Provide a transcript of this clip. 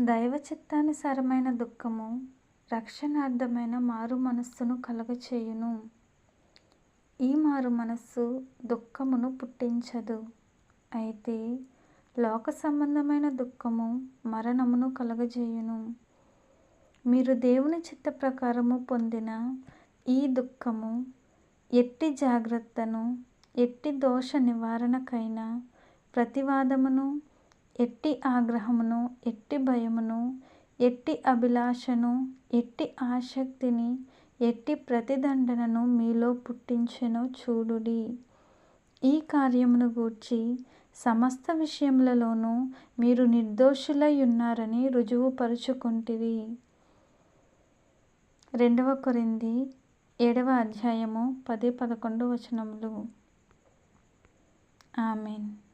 దైవ చిత్తానుసారమైన దుఃఖము రక్షణార్థమైన మారు మనస్సును కలుగచేయును. ఈ మారు మనస్సు దుఃఖమును పుట్టించదు. అయితే లోక సంబంధమైన దుఃఖము మరణమును కలుగజేయును. మీరు దేవుని చిత్త ప్రకారము పొందిన ఈ దుఃఖము ఎట్టి జాగ్రత్తను ఎట్టి దోష నివారణకైనా ప్రతివాదమును ఎట్టి ఆగ్రహమును ఎట్టి భయమును ఎట్టి అభిలాషను ఎట్టి ఆసక్తిని ఎట్టి ప్రతిదండనను మీలో పుట్టించెనో చూడుడి. ఈ కార్యమును గూర్చి సమస్త విషయములలోనూ మీరు నిర్దోషులై ఉన్నారని రుజువుపరుచుకుంటిరి. రెండవ కొరింది ఏడవ అధ్యాయము పది పదకొండు వచనములు. ఆమెన్.